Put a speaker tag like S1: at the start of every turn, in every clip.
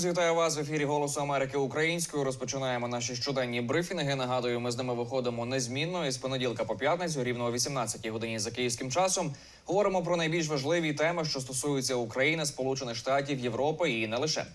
S1: Друзі, вітаю вас в ефірі Голосу Америки українською. Розпочинаємо наші щоденні брифінги. Нагадую, ми з ними виходимо незмінно із понеділка по п'ятницю, рівно о 18 годині за київським часом. Говоримо про найбільш важливі теми, що стосуються України, Сполучених Штатів, Європи і не лише.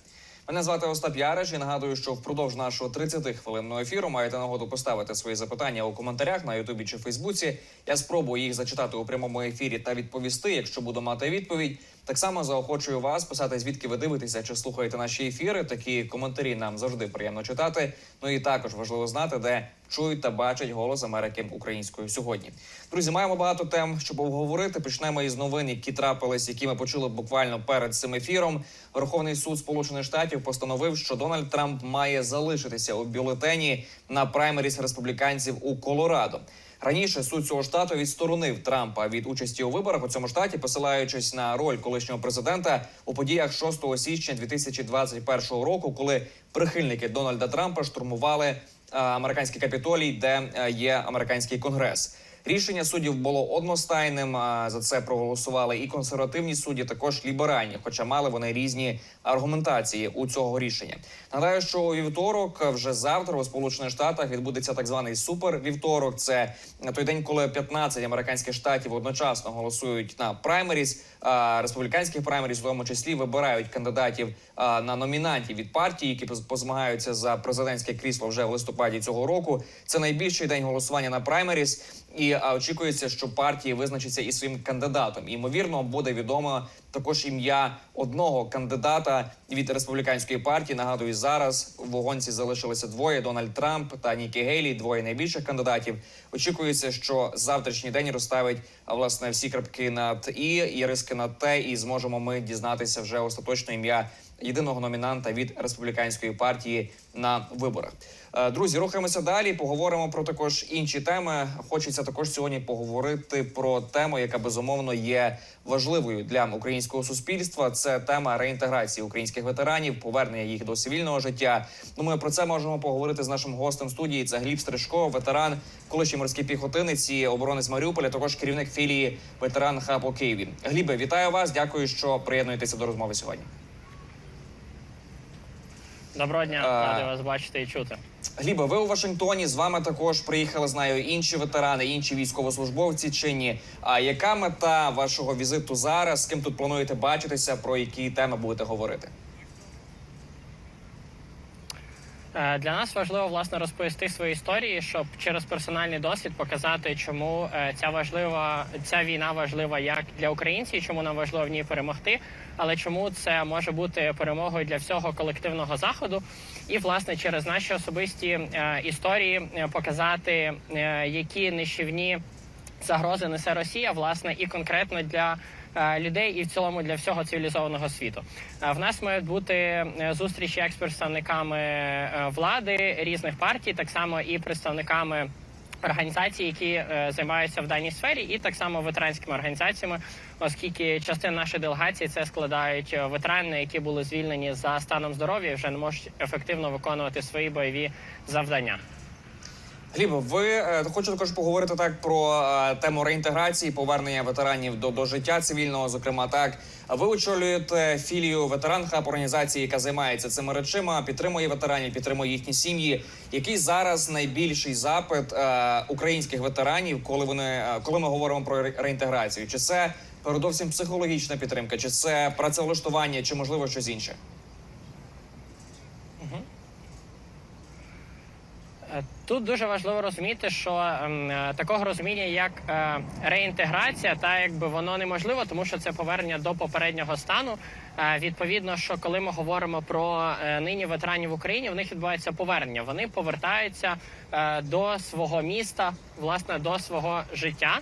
S1: Мене звати Остап Яриш і нагадую, що впродовж нашого 30-хвилинного ефіру маєте нагоду поставити свої запитання у коментарях на Ютубі чи Фейсбуці. Я спробую їх зачитати у прямому ефірі та відповісти, якщо буду мати відповідь. Так само заохочую вас писати, звідки ви дивитеся чи слухаєте наші ефіри. Такі коментарі нам завжди приємно читати. Ну і також важливо знати, де чують та бачать голос Америки українською сьогодні. Друзі, маємо багато тем, щоб обговорити. Почнемо із новин, які трапились, які ми почули буквально перед цим ефіром. Верховний суд Сполучених Штатів постановив, що Дональд Трамп має залишитися у бюлетені на праймеріс республіканців у Колорадо. Раніше суд цього штату відсторонив Трампа від участі у виборах у цьому штаті, посилаючись на роль колишнього президента у подіях 6 січня 2021 року, коли прихильники Дональда Трампа штурмували е, американський капітолій, де е, є американський конгрес. Рішення суддів було одностайним. За це проголосували і консервативні судді, також ліберальні, хоча мали вони різні аргументації у цього рішення. Нагадаю, що у вівторок, вже завтра, у Сполучених Штатах відбудеться так званий супер вівторок. Це той день, коли 15 американських штатів одночасно голосують на праймеріс, республіканських праймеріс, в тому числі вибирають кандидатів на номінантів від партії, які поз- позмагаються за президентське крісло вже в листопаді цього року. Це найбільший день голосування на праймеріс. І а, очікується, що партії визначаться із своїм кандидатом. І, Ймовірно, буде відомо також ім'я одного кандидата від республіканської партії. Нагадую, зараз в гонці залишилися двоє: Дональд Трамп та Нікі Гейлі, двоє найбільших кандидатів. Очікується, що завтрашній день розставить власне всі крапки над і і риски над те, і зможемо ми дізнатися вже остаточне ім'я єдиного номінанта від республіканської партії на виборах. Е, Друзі, рухаємося далі. Поговоримо про також інші теми. Хочеться також сьогодні поговорити про тему, яка безумовно є важливою для українського суспільства. Це тема реінтеграції українських ветеранів, повернення їх до цивільного життя. Думаю, про це можемо поговорити з нашим гостем студії. Це Гліб Стрижко, ветеран, колишній морський піхотинець і оборонець Маріуполя, також керівник філії ветеран хаб у Києві. Глібе, вітаю вас. Дякую, що приєднуєтеся до розмови сьогодні.
S2: Доброго дня,
S1: А.
S2: радий вас бачити і чути.
S1: Гліба, ви у Вашингтоні з вами також приїхали. Знаю інші ветерани, інші військовослужбовці чи ні. А яка мета вашого візиту зараз? З ким тут плануєте бачитися? Про які теми будете говорити?
S2: Е, Для нас важливо власне розповісти свої історії, щоб через персональний досвід показати, чому е, ця важлива ця війна важлива як для українців, чому нам важливо в ній перемогти, але чому це може бути перемогою для всього колективного заходу, і власне через наші особисті е, історії е, показати, е, які нищівні загрози несе Росія, власне, і конкретно для е, людей, і в цілому для всього цивілізованого світу. Е, В нас мають бути е, зустрічі як з представниками е, влади різних партій, так само і представниками. Організацій, які е, займаються в даній сфері, і так само ветеранськими організаціями, оскільки частина нашої делегації це складають е, ветерани, які були звільнені за станом здоров'я, і вже не можуть ефективно виконувати свої бойові завдання.
S1: Глібе, ви е, хочу також поговорити так про е, тему реінтеграції, повернення ветеранів до, до життя цивільного. Зокрема, так ви очолюєте філію ветеран хаб організації, яка займається цими речима, підтримує ветеранів, підтримує їхні сім'ї. Який зараз найбільший запит е, українських ветеранів, коли вони коли ми говоримо про реінтеграцію? Чи це передовсім психологічна підтримка, чи це працевлаштування, чи можливо щось інше?
S2: Тут дуже важливо розуміти, що ем, е, такого розуміння, як е, реінтеграція, та якби воно неможливо, тому що це повернення до попереднього стану. Е, відповідно, що коли ми говоримо про е, нині ветеранів в Україні, в них відбувається повернення. Вони повертаються е, до свого міста, власне, до свого життя.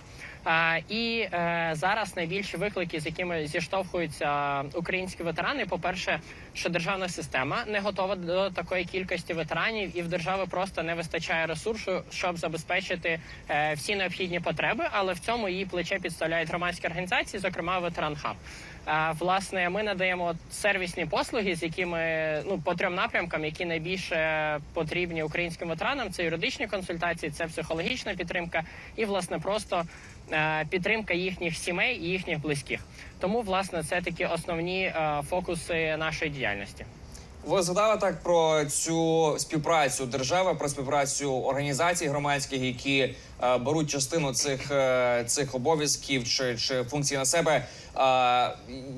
S2: І е, зараз найбільші виклики, з якими зіштовхуються українські ветерани, по-перше, що державна система не готова до такої кількості ветеранів, і в держави просто не вистачає ресурсу, щоб забезпечити е, всі необхідні потреби. Але в цьому її плече підставляють громадські організації, зокрема ветеран хаб. Е, Власне, ми надаємо сервісні послуги, з якими ну по трьом напрямкам, які найбільше потрібні українським ветеранам. Це юридичні консультації, це психологічна підтримка і власне просто підтримка їхніх сімей і їхніх близьких. Тому, власне, це такі основні е, фокуси нашої діяльності.
S1: Ви згадали так про цю співпрацю держави, про співпрацю організацій громадських, які е, беруть частину цих, е, цих обов'язків чи, чи функцій на себе. Е,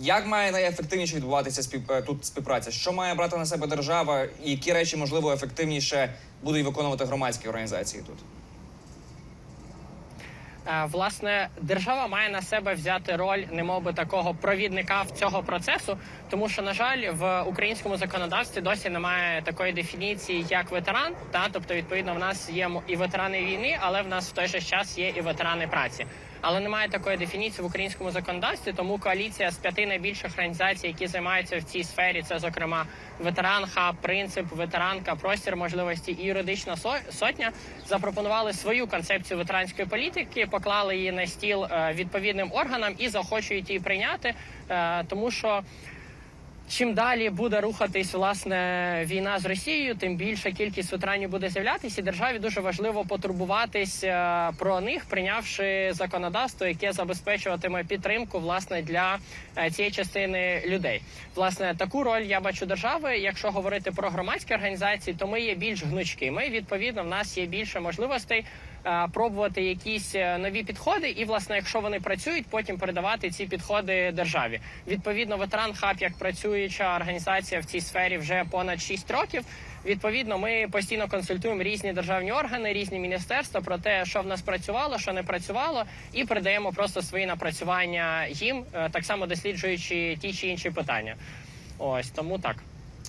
S1: як має найефективніше відбуватися спів, е, тут співпраця? Що має брати на себе держава, які речі можливо ефективніше будуть виконувати громадські організації тут?
S2: Власне, держава має на себе взяти роль немовби такого провідника в цього процесу, тому що, на жаль, в українському законодавстві досі немає такої дефініції, як ветеран. Та тобто, відповідно, в нас є і ветерани війни, але в нас в той же час є і ветерани праці. Але немає такої дефініції в українському законодавстві, тому коаліція з п'яти найбільших організацій, які займаються в цій сфері, це зокрема ветеранха, принцип, ветеранка, простір можливості і юридична сотня, запропонували свою концепцію ветеранської політики, поклали її на стіл е, відповідним органам і захочують її прийняти, е, тому що. Чим далі буде рухатись власне війна з Росією, тим більша кількість ветеранів буде з'являтися. І державі дуже важливо потурбуватись е, про них, прийнявши законодавство, яке забезпечуватиме підтримку власне для е, цієї частини людей. Власне, таку роль я бачу держави. Якщо говорити про громадські організації, то ми є більш гнучкими. Відповідно, в нас є більше можливостей пробувати якісь е, нові підходи, і власне, якщо вони працюють, потім передавати ці підходи державі. Відповідно, ветеран хаб як працююча організація в цій сфері вже понад 6 років. Відповідно, ми постійно консультуємо різні державні органи, різні міністерства про те, що в нас працювало, що не працювало, і передаємо просто свої напрацювання їм, е, так само досліджуючи ті чи інші питання. Ось тому так.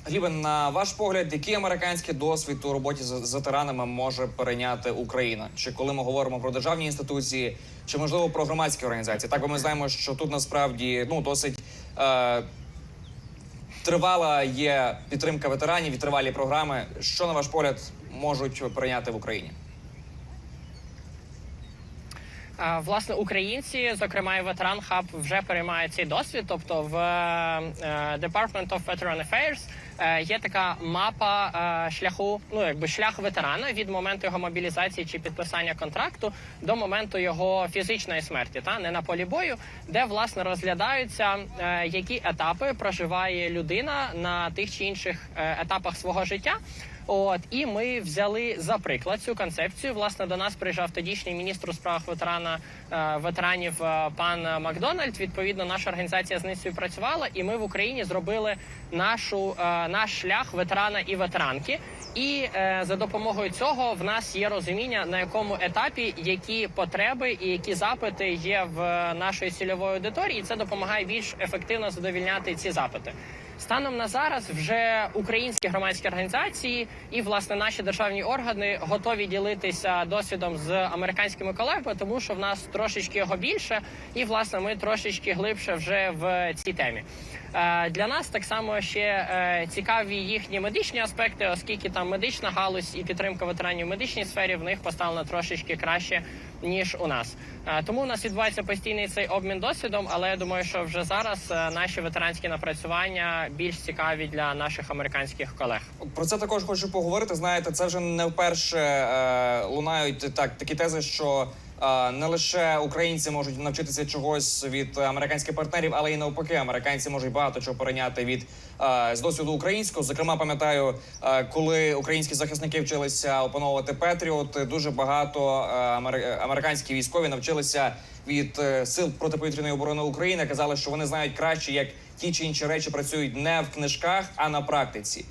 S1: Глібен, на ваш погляд, який американський досвід у роботі з, ветеранами може перейняти Україна? Чи коли ми говоримо про державні інституції, чи можливо про громадські організації? Так, бо ми знаємо, що тут насправді ну досить е, тривала є підтримка ветеранів і тривалі програми. Що на ваш погляд можуть перейняти в Україні?
S2: Власне, українці, зокрема і ветеран хаб, вже переймають цей досвід. Тобто, в е, Department of Veteran Affairs є така мапа е, шляху, ну якби шлях ветерана від моменту його мобілізації чи підписання контракту до моменту його фізичної смерті, та не на полі бою, де власне розглядаються, е, які етапи проживає людина на тих чи інших е, етапах свого життя. От і ми взяли за приклад цю концепцію. Власне, до нас приїжджав тодішній міністр у справах ветерана е, ветеранів е, пан Макдональд. Відповідно, наша організація з ним співпрацювала, і ми в Україні зробили нашу е, наш шлях ветерана і ветеранки. І за допомогою цього в нас є розуміння, на якому етапі які потреби і які запити є в нашої цільової аудиторії. І це допомагає більш ефективно задовільняти ці запити. Станом на зараз вже українські громадські організації і власне наші державні органи готові ділитися досвідом з американськими колегами, тому що в нас трошечки його більше, і власне ми трошечки глибше вже в цій темі. Е, Для нас так само ще е, цікаві їхні медичні аспекти, оскільки там медична галузь і підтримка ветеранів в медичній сфері в них поставлена трошечки краще ніж у нас. Е, Тому у нас відбувається постійний цей обмін досвідом, але я думаю, що вже зараз наші ветеранські напрацювання більш цікаві для наших американських колег.
S1: Про це також хочу поговорити. Знаєте, це вже не вперше лунають так такі тези, що не лише українці можуть навчитися чогось від американських партнерів, але й навпаки, американці можуть багато чого перейняти від з досвіду українського. Зокрема, пам'ятаю, коли українські захисники вчилися опановувати Петріот, дуже багато американські військові навчилися від е, сил протиповітряної оборони України. Казали, що вони знають краще, як ті чи інші речі працюють не в книжках, а на практиці.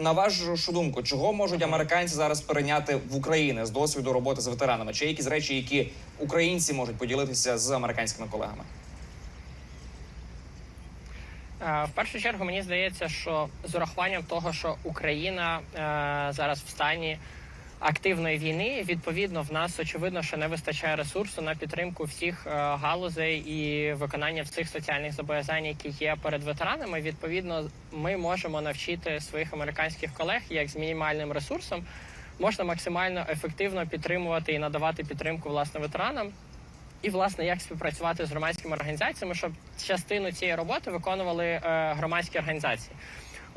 S1: На вашу думку, чого можуть американці зараз перейняти в Україні з досвіду роботи з ветеранами? Чи є якісь речі, які українці можуть поділитися з американськими колегами?
S2: Е, В першу чергу мені здається, що з урахуванням того, що Україна е, зараз в стані активної війни, відповідно, в нас очевидно, що не вистачає ресурсу на підтримку всіх е, галузей і виконання всіх соціальних зобов'язань, які є перед ветеранами. Відповідно, ми можемо навчити своїх американських колег, як з мінімальним ресурсом можна максимально ефективно підтримувати і надавати підтримку власне ветеранам. І власне як співпрацювати з громадськими організаціями, щоб частину цієї роботи виконували е, громадські організації.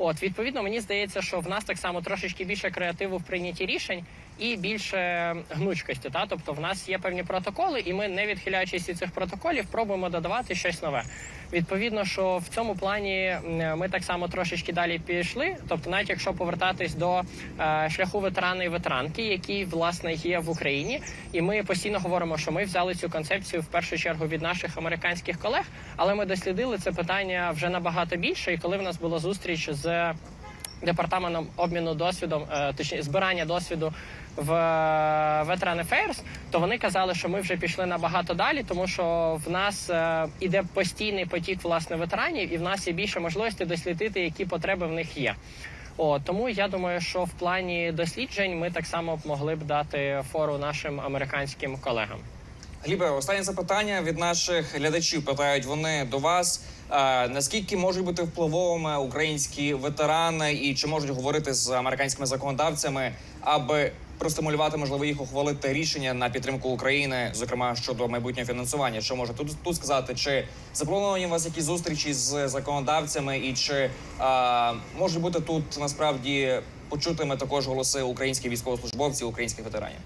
S2: От відповідно, мені здається, що в нас так само трошечки більше креативу в прийнятті рішень і більше гнучкості. Та тобто, в нас є певні протоколи, і ми, не відхиляючись від цих протоколів, пробуємо додавати щось нове. Відповідно, що в цьому плані ми так само трошечки далі пішли. Тобто, навіть якщо повертатись до е, шляху ветерана і ветеранки, який власне є в Україні, і ми постійно говоримо, що ми взяли цю концепцію в першу чергу від наших американських колег, але ми дослідили це питання вже набагато більше. І коли в нас була зустріч з департаментом обміну досвідом, е, точніше збирання досвіду в е, Veteran Affairs, то вони казали, що ми вже пішли набагато далі, тому що в нас е, іде постійний потік власне ветеранів, і в нас є більше можливості дослідити, які потреби в них є. О, тому я думаю, що в плані досліджень ми так само могли б дати фору нашим американським колегам.
S1: Глібе, останнє запитання від наших глядачів. Питають вони до вас. Наскільки можуть бути впливовими українські ветерани, і чи можуть говорити з американськими законодавцями, аби простимулювати, можливо, їх ухвалити рішення на підтримку України, зокрема щодо майбутнього фінансування? Що може тут, тут сказати? Чи заплановані у вас якісь зустрічі з законодавцями, і чи е, може бути тут насправді почутими також голоси українських військовослужбовців, українських ветеранів?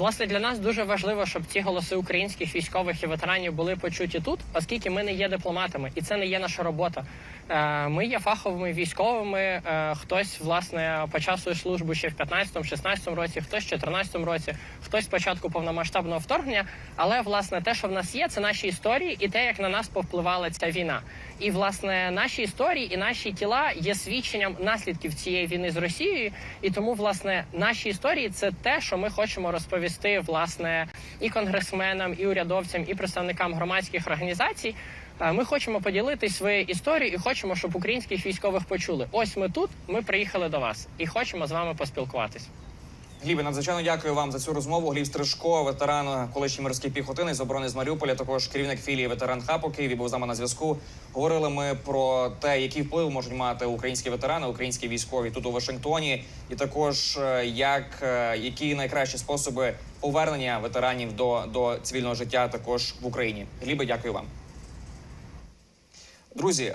S2: Власне, для нас дуже важливо, щоб ці голоси українських військових і ветеранів були почуті тут, оскільки ми не є дипломатами, і це не є наша робота. Е, Ми є фаховими військовими. Е, Хтось власне почав свою службу ще в 15-16 році, хтось в 14 році, хтось спочатку повномасштабного вторгнення. Але власне те, що в нас є, це наші історії, і те, як на нас повпливала ця війна. І власне наші історії і наші тіла є свідченням наслідків цієї війни з Росією. І тому, власне, наші історії це те, що ми хочемо розповісти власне і конгресменам, і урядовцям, і представникам громадських організацій. Е, Ми хочемо поділитись своєю історією і хочемо, щоб українських військових почули. Ось ми тут, ми приїхали до вас і хочемо з вами поспілкуватись.
S1: Глібе, надзвичайно дякую вам за цю розмову. Гліб Стрижко, ветеран колишній морський піхотинець з оборони з Маріуполя, також керівник філії ветеран ХАП у Києві був з нами на зв'язку. Говорили ми про те, який вплив можуть мати українські ветерани, українські військові тут у Вашингтоні, і також е, як е, які найкращі способи повернення ветеранів до, до цивільного життя також в Україні. Глібе, дякую вам. Друзі,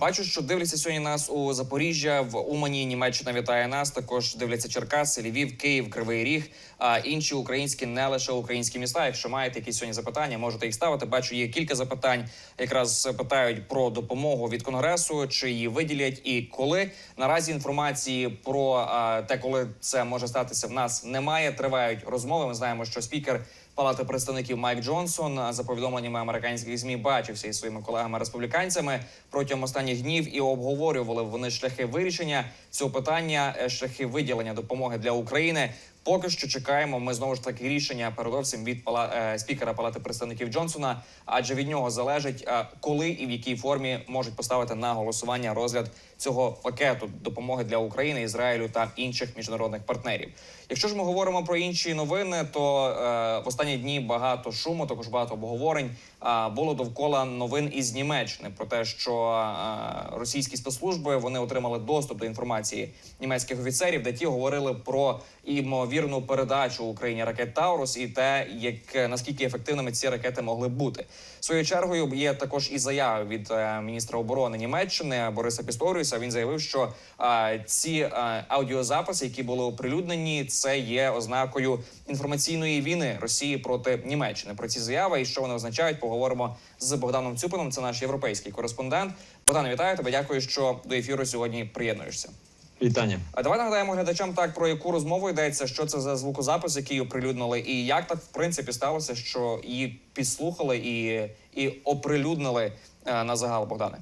S1: бачу, що дивляться сьогодні нас у Запоріжжя, в Умані, Німеччина вітає нас. Також дивляться Черкаси, Львів, Київ, Кривий Ріг, а інші українські, не лише українські міста. Якщо маєте якісь сьогодні запитання, можете їх ставити. Бачу, є кілька запитань. Якраз питають про допомогу від конгресу, чи її виділять і коли. Наразі інформації про те, коли це може статися, в нас немає. Тривають розмови. Ми знаємо, що спікер. Палати представників Майк Джонсон за повідомленнями американських змі бачився із своїми колегами республіканцями протягом останніх днів і обговорювали вони шляхи вирішення цього питання, е, шляхи виділення допомоги для України. Поки що чекаємо. Ми знову ж таки рішення передовсім від пала е, спікера Палати представників Джонсона, адже від нього залежить, е, коли і в якій формі можуть поставити на голосування розгляд цього пакету допомоги для України, Ізраїлю та інших міжнародних партнерів. Якщо ж ми говоримо про інші новини, то е, в останні дні багато шуму, також багато обговорень було довкола новин із Німеччини про те, що російські спецслужби вони отримали доступ до інформації німецьких офіцерів, де ті говорили про імовірну передачу Україні ракет Таурус і те, як наскільки ефективними ці ракети могли бути. Своєю чергою є також і заява від е, міністра оборони Німеччини Бориса Пісторіуса. Він заявив, що ці аудіозаписи, які були оприлюднені, це є ознакою інформаційної війни Росії проти Німеччини. Про ці заяви і що вони означають, поговоримо з Богданом Цюпином. Це наш європейський кореспондент. Богдан, вітаю тебе. Дякую, що до ефіру сьогодні приєднуєшся.
S3: Вітання.
S1: А давай нагадаємо глядачам так про яку розмову йдеться, що це за звукозапис, який оприлюднили, і як так в принципі сталося, що її підслухали і, і оприлюднили е, на загал Богдане.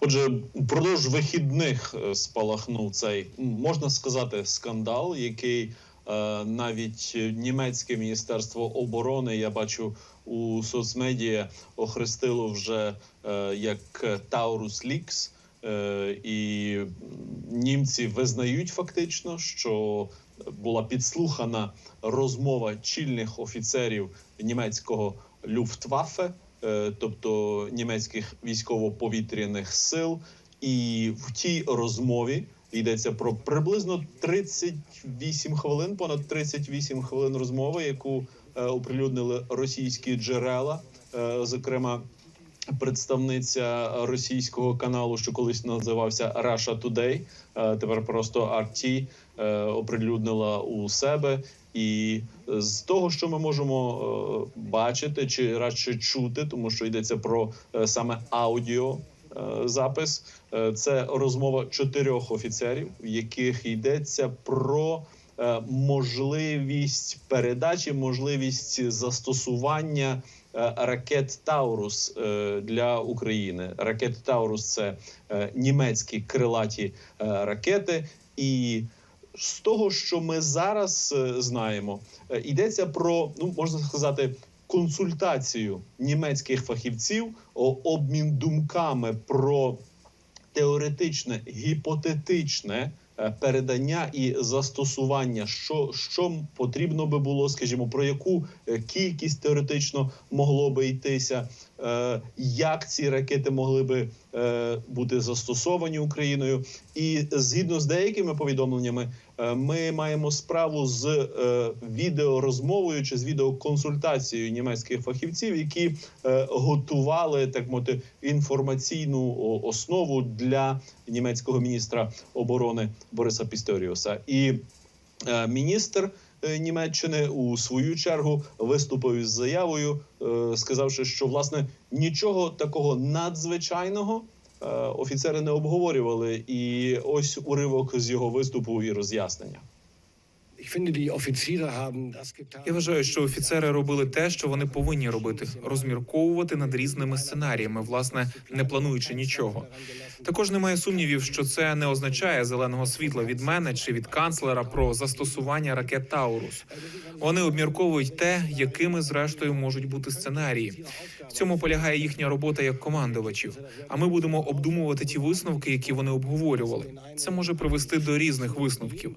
S3: Отже, впродовж вихідних е, спалахнув цей можна сказати скандал, який е, навіть німецьке міністерство оборони я бачу у соцмедіа охрестило вже е, як Таурус Лікс. Е, і німці визнають фактично, що була підслухана розмова чільних офіцерів німецького Люфтваффе, е, тобто німецьких військово-повітряних сил. І в тій розмові йдеться про приблизно 38 хвилин, понад 38 хвилин розмови, яку е, оприлюднили російські джерела, е, зокрема представниця російського каналу, що колись називався Russia Today, е, тепер просто RT, е, оприлюднила у себе. І з того, що ми можемо е, бачити чи радше чути, тому що йдеться про е, саме аудіо е, запис, е, це розмова чотирьох офіцерів, в яких йдеться про е, можливість передачі, можливість застосування е, ракет Таурус е, для України. Ракет Таурус це е, німецькі крилаті е, ракети і. З того, що ми зараз е, знаємо, е, йдеться про ну можна сказати консультацію німецьких фахівців, обмін думками про теоретичне гіпотетичне е, передання і застосування, що, що потрібно би було, скажімо, про яку е, кількість теоретично могло би йтися, е, як ці ракети могли би е, бути застосовані Україною, і згідно з деякими повідомленнями, е, ми маємо справу з е, відеорозмовою чи з відеоконсультацією німецьких фахівців, які е, готували так мовити інформаційну основу для німецького міністра оборони Бориса Пісторіуса. І е, міністр е, Німеччини у свою чергу виступив із заявою, е, сказавши, що власне нічого такого надзвичайного. Е, Офіцери не обговорювали, і ось уривок з його виступу і роз'яснення.
S4: Я вважаю, що офіцери робили те, що вони повинні робити: розмірковувати над різними сценаріями, власне, не плануючи нічого. Також немає сумнівів, що це не означає зеленого світла від мене чи від канцлера про застосування ракет Таурус. Вони обмірковують те, якими зрештою можуть бути сценарії. В цьому полягає їхня робота як командувачів. А ми будемо обдумувати ті висновки, які вони обговорювали. Це може привести до різних висновків.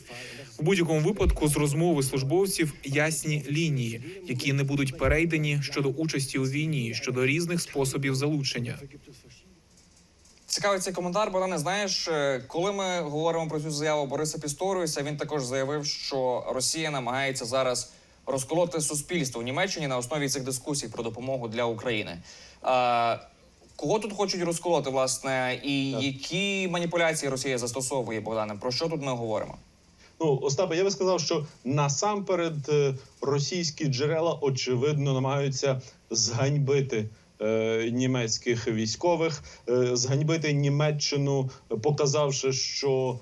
S4: У будь-якому випадку з розмови службовців ясні лінії, які не будуть перейдені щодо участі у війні, щодо різних способів залучення.
S1: Цікавий цей коментар, Богдане, знаєш, е, коли ми говоримо про цю заяву Бориса Пісторіуса, він також заявив, що Росія намагається зараз розколоти суспільство в Німеччині на основі цих дискусій про допомогу для України. А, кого тут хочуть розколоти, власне, і які маніпуляції Росія застосовує, Богдане? Про що тут ми говоримо?
S3: Ну, Остапе, я би сказав, що насамперед е, російські джерела очевидно намагаються зганьбити е, німецьких військових, е, зганьбити Німеччину, показавши, що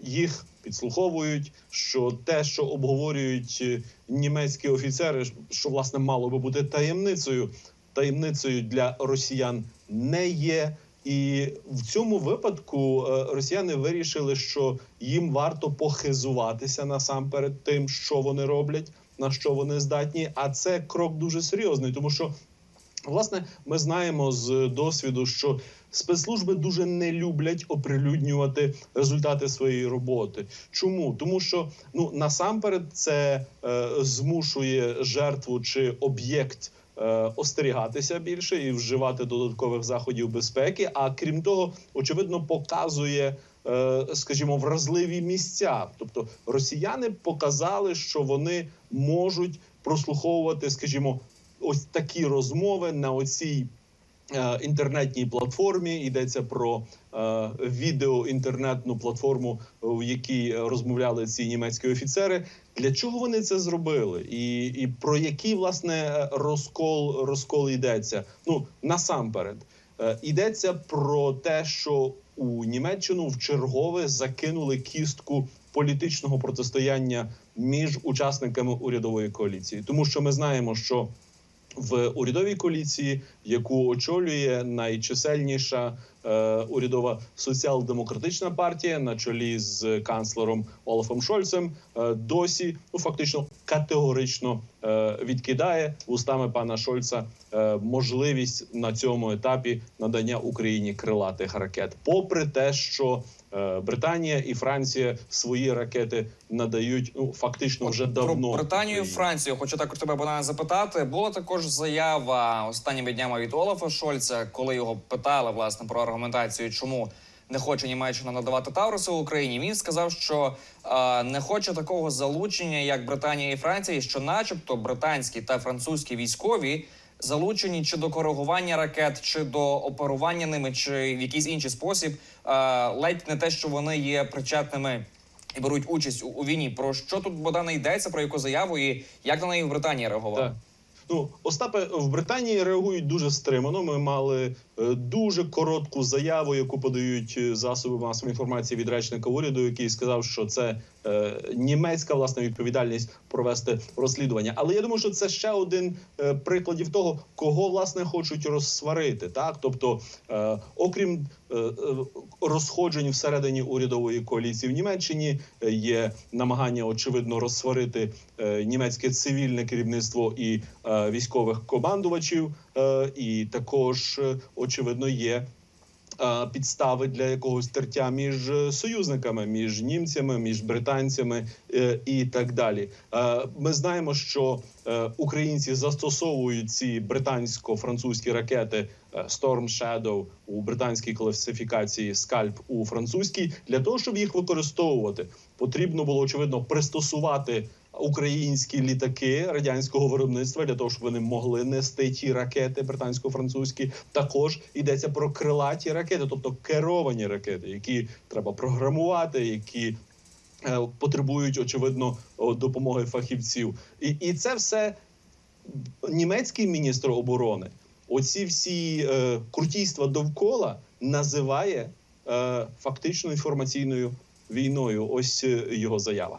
S3: їх підслуховують, що те, що обговорюють німецькі офіцери, що власне мало би бути таємницею, таємницею для росіян не є. І в цьому випадку е, росіяни вирішили, що їм варто похизуватися насамперед тим, що вони роблять, на що вони здатні. А це крок дуже серйозний, тому що власне ми знаємо з досвіду, що спецслужби дуже не люблять оприлюднювати результати своєї роботи. Чому? Тому що ну насамперед це е, змушує жертву чи об'єкт остерігатися більше і вживати додаткових заходів безпеки. А крім того, очевидно, показує. е, Скажімо, вразливі місця, тобто росіяни показали, що вони можуть прослуховувати, скажімо, ось такі розмови на оцій е, інтернетній платформі. Йдеться про е, відео інтернетну платформу, в якій е, розмовляли ці німецькі офіцери. Для чого вони це зробили, і, і про який власне розкол розкол йдеться? Ну насамперед е, йдеться про те, що у Німеччину в чергове закинули кістку політичного протистояння між учасниками урядової коаліції, тому що ми знаємо, що в урядовій коаліції, яку очолює найчисельніша урядова соціал-демократична партія на чолі з канцлером Олафом Шольцем, е, досі ну фактично категорично е, відкидає устами пана Шольца е, можливість на цьому етапі надання Україні крилатих ракет, попри те, що е, Британія і Франція свої ракети надають ну фактично вже давно
S1: Про Британію і Францію хочу також тебе Богдане, запитати. Була також заява останніми днями від Олафа Шольца, коли його питали власне про аргументацію, чому не хоче Німеччина надавати Тауруси Україні. Він сказав, що е, не хоче такого залучення, як Британія і Франція, що, начебто, британські та французькі військові залучені чи до коригування ракет, чи до оперування ними, чи в якийсь інший спосіб, е, ледь не те, що вони є причетними і беруть участь у, у війні. Про що тут Богдане йдеться, про яку заяву і як на неї в Британії реагували?
S3: Ну, Остапе, в Британії реагують дуже стримано. Ми мали дуже коротку заяву, яку подають е, засоби масової інформації від речника уряду, який сказав, що це е, німецька власна відповідальність провести розслідування. Але я думаю, що це ще один е, прикладів того, кого власне хочуть розсварити. Так, тобто, е, окрім е, е, розходжень всередині урядової коаліції в Німеччині, е, є намагання очевидно розсварити е, німецьке цивільне керівництво і е, військових командувачів, е, і також е, очевидно є. е, Підстави для якогось тертя між е, союзниками, між німцями, між британцями е, і так далі. Е, Ми знаємо, що е, українці застосовують ці британсько-французькі ракети е, Storm Shadow у британській класифікації Scalp у французькій для того, щоб їх використовувати. Потрібно було очевидно пристосувати українські літаки радянського виробництва для того, щоб вони могли нести ті ракети британсько-французькі. Також йдеться про крилаті ракети, тобто керовані ракети, які треба програмувати, які е, потребують очевидно допомоги фахівців. І, і це все німецький міністр оборони. Оці всі е, крутійства довкола називає е, фактично інформаційною війною. Ось е, його заява.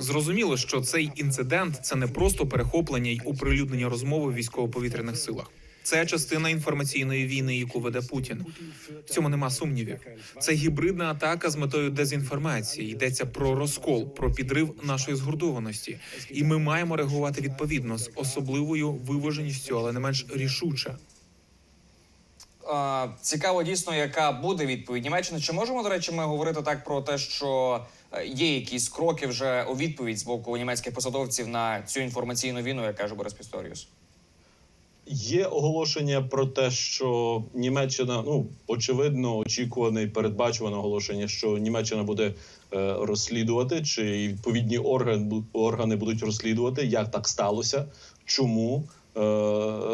S4: Зрозуміло, що цей інцидент це не просто перехоплення й оприлюднення розмови в військово-повітряних силах. Це частина інформаційної війни, яку веде Путін. В цьому нема сумнівів. Це гібридна атака з метою дезінформації. Йдеться про розкол, про підрив нашої згуртованості, і ми маємо реагувати відповідно з особливою виваженістю, але не менш рішуче.
S1: Е, Цікаво дійсно, яка буде відповідь Німеччини. Чи можемо, до речі, ми говорити так про те, що е, є якісь кроки вже у відповідь з боку німецьких посадовців на цю інформаційну війну, як каже Борис Пісторіус?
S3: Є оголошення про те, що Німеччина, ну очевидно, очікуване і передбачуване оголошення, що Німеччина буде е, розслідувати, чи відповідні орган, органи будуть розслідувати, як так сталося, чому е,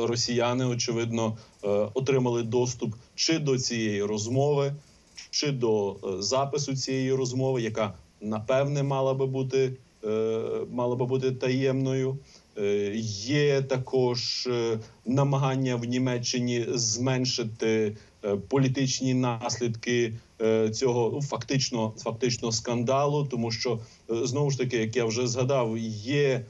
S3: росіяни очевидно е, отримали доступ чи до цієї розмови, чи до е, запису цієї розмови, яка напевне мала би бути, е, мала би бути таємною. Е, Є також е, намагання в Німеччині зменшити політичні наслідки цього ну, фактично, фактично скандалу, тому що знову ж таки, як я вже згадав, є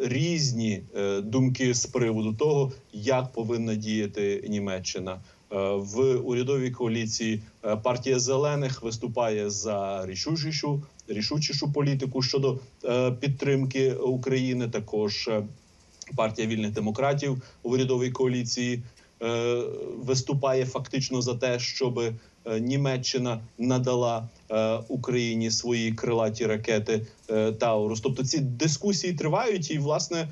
S3: різні думки з приводу того, як повинна діяти Німеччина. Е, В урядовій коаліції е, партія зелених виступає за рішучішу рішучішу політику щодо е, підтримки України. Також партія вільних демократів у урядовій коаліції виступає фактично за те, щоб Німеччина надала Україні свої крилаті ракети Таурус. Тобто ці дискусії тривають, і власне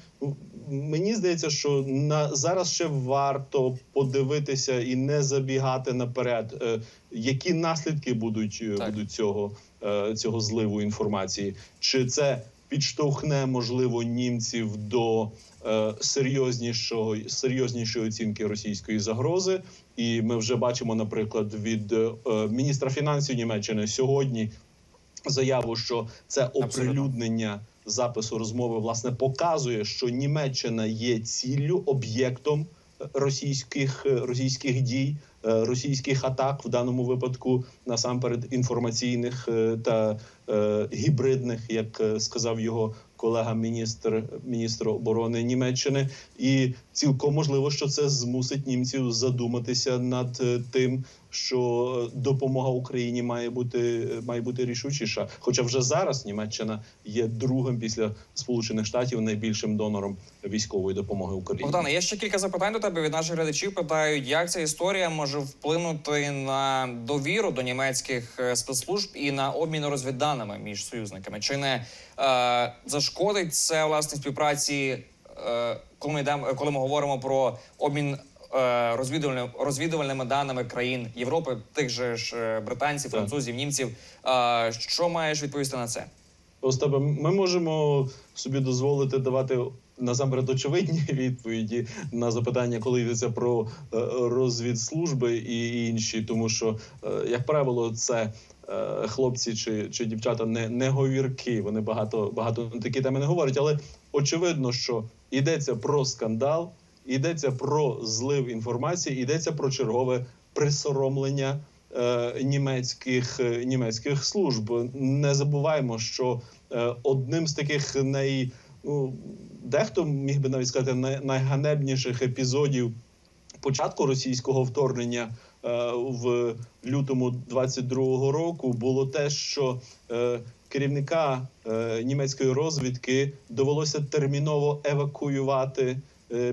S3: мені здається, що на зараз ще варто подивитися і не забігати наперед, е, які наслідки будуть, е,
S1: Так.
S3: будуть цього, е, цього зливу інформації, чи це підштовхне можливо німців до е, серйознішого серйознішої оцінки російської загрози. І ми вже бачимо, наприклад, від е, міністра фінансів Німеччини сьогодні заяву, що це оприлюднення запису розмови власне показує, що Німеччина є ціллю, об'єктом е, російських е, російських дій, е, російських атак в даному випадку насамперед інформаційних та гібридних, як сказав його колега, міністр міністр оборони Німеччини, і цілком можливо, що це змусить німців задуматися над тим, що допомога Україні має бути має бути рішучіша. Хоча вже зараз Німеччина є другим після Сполучених Штатів найбільшим донором військової допомоги Україні.
S1: Богдане, є ще кілька запитань до тебе від наших глядачів. Питають, як ця історія може вплинути на довіру до німецьких е, спецслужб і на обмін розвідданими між союзниками? Чи не е, зашкодить це власне співпраці, е, коли ми йдемо, коли ми говоримо про обмін е, розвідувальними, розвідувальними даними країн Європи, тих же ж е, британців, французів, німців? Е, що маєш відповісти на це?
S3: Остапе, ми можемо собі дозволити давати насамперед очевидні відповіді на запитання, коли йдеться про е, розвідслужби і інші, тому що, е, як правило, це. е, Хлопці чи, чи дівчата не, не говірки, вони багато багато такі теми не говорять. Але очевидно, що йдеться про скандал, йдеться про злив інформації, йдеться про чергове присоромлення е, німецьких, е, німецьких служб. Не забуваємо, що е, одним з таких най ну, дехто міг би навіть сказати най, найганебніших епізодів початку російського вторгнення е, в лютому 22-го року було те, що е, керівника е, німецької розвідки довелося терміново евакуювати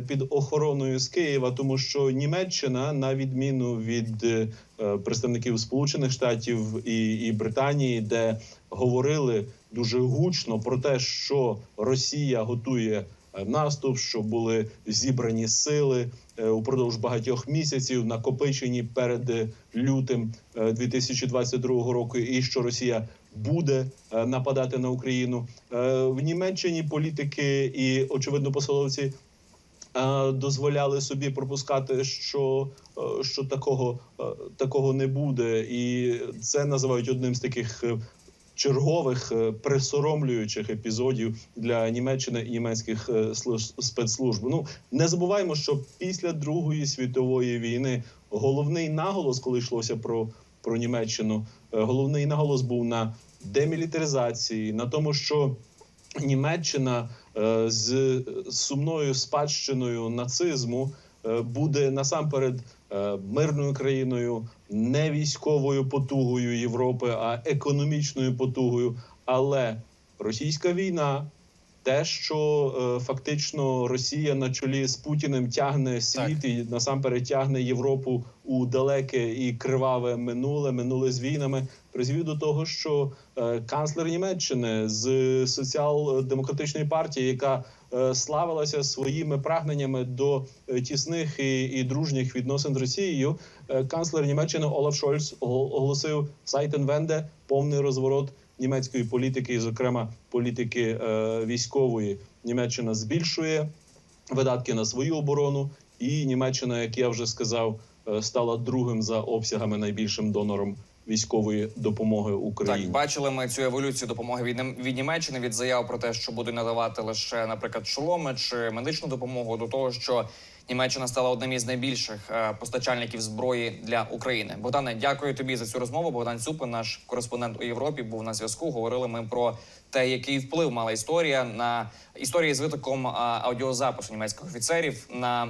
S3: під охороною з Києва, тому що Німеччина, на відміну від е, представників Сполучених Штатів і, і Британії, де говорили дуже гучно про те, що Росія готує е, наступ, що були зібрані сили е, упродовж багатьох місяців, накопичені перед е, лютим е, 2022 року, і що Росія буде е, нападати на Україну Е, в Німеччині. Політики і очевидно посоловці е, дозволяли собі пропускати, що, е, що такого, е, такого не буде, і це називають одним з таких. е, Чергових е, присоромлюючих епізодів для Німеччини і німецьких е, спецслужб. Ну не забуваємо, що після Другої світової війни головний наголос, коли йшлося про, про Німеччину, е, головний наголос був на демілітаризації, на тому, що Німеччина е, з сумною спадщиною нацизму е, буде насамперед е, мирною країною, не військовою потугою Європи, а економічною потугою. Але російська війна, те, що е, фактично Росія на чолі з Путіним тягне світ і насамперед тягне Європу у далеке і криваве минуле, минуле з війнами, призвів до того, що е, канцлер Німеччини з соціал-демократичної партії, яка е, славилася своїми прагненнями до тісних і, і дружніх відносин з Росією, е, канцлер Німеччини Олаф Шольц ого- оголосив Сайтенвенде повний розворот німецької політики, і, зокрема політики е, військової. Німеччина збільшує видатки на свою оборону, і Німеччина, як я вже сказав, е, стала другим за обсягами найбільшим донором військової допомоги Україні.
S1: Так, бачили ми цю еволюцію допомоги від, від Німеччини від заяв про те, що будуть надавати лише, наприклад, шоломи чи медичну допомогу, до того, що Німеччина стала одним із найбільших е, постачальників зброї для України. Богдане, дякую тобі за цю розмову. Богдан Цюпин, наш кореспондент у Європі, був на зв'язку. Говорили ми про те, який вплив мала історія на історії з витоком аудіозапису німецьких офіцерів на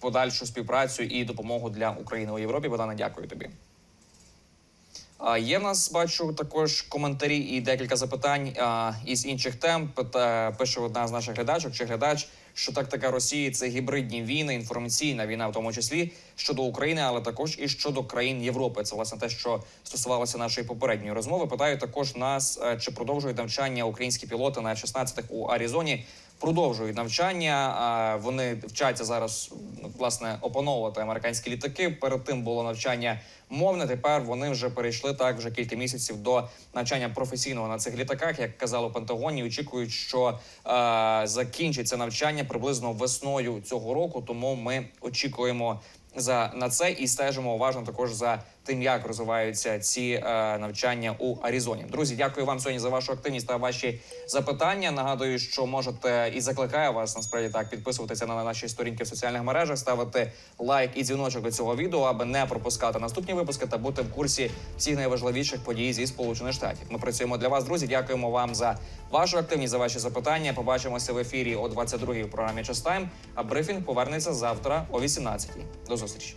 S1: подальшу співпрацю і допомогу для України у Європі. Богдане, дякую тобі. Є в нас бачу також коментарі і декілька запитань із інших тем. Пише одна з наших глядачок чи глядач, що тактика Росії це гібридні війни, інформаційна війна, в тому числі щодо України, але також і щодо країн Європи. Це власне те, що стосувалося нашої попередньої розмови. Питаю також нас, е, чи продовжують навчання українські пілоти на F-16 у Аризоні. Продовжують навчання. Вони вчаться зараз власне опановувати американські літаки. Перед тим було навчання мовне. Тепер вони вже перейшли так вже кілька місяців до навчання професійного на цих літаках. Як казали у Пентагоні, очікують, що е, закінчиться навчання приблизно весною цього року. Тому ми очікуємо за на це і стежимо уважно також за тим, як розвиваються ці е, навчання у Аризоні. Друзі, дякую вам сьогодні за вашу активність та ваші запитання. Нагадую, що можете і закликаю вас насправді так підписуватися на наші сторінки в соціальних мережах, ставити лайк і дзвіночок до цього відео, аби не пропускати наступні випуски та бути в курсі всіх найважливіших подій зі сполучених штатів. Ми працюємо для вас, друзі. Дякуємо вам за вашу активність, за ваші запитання. Побачимося в ефірі о 22-й в програмі «Час Тайм», А брифінг повернеться завтра о 18-й. До зустрічі.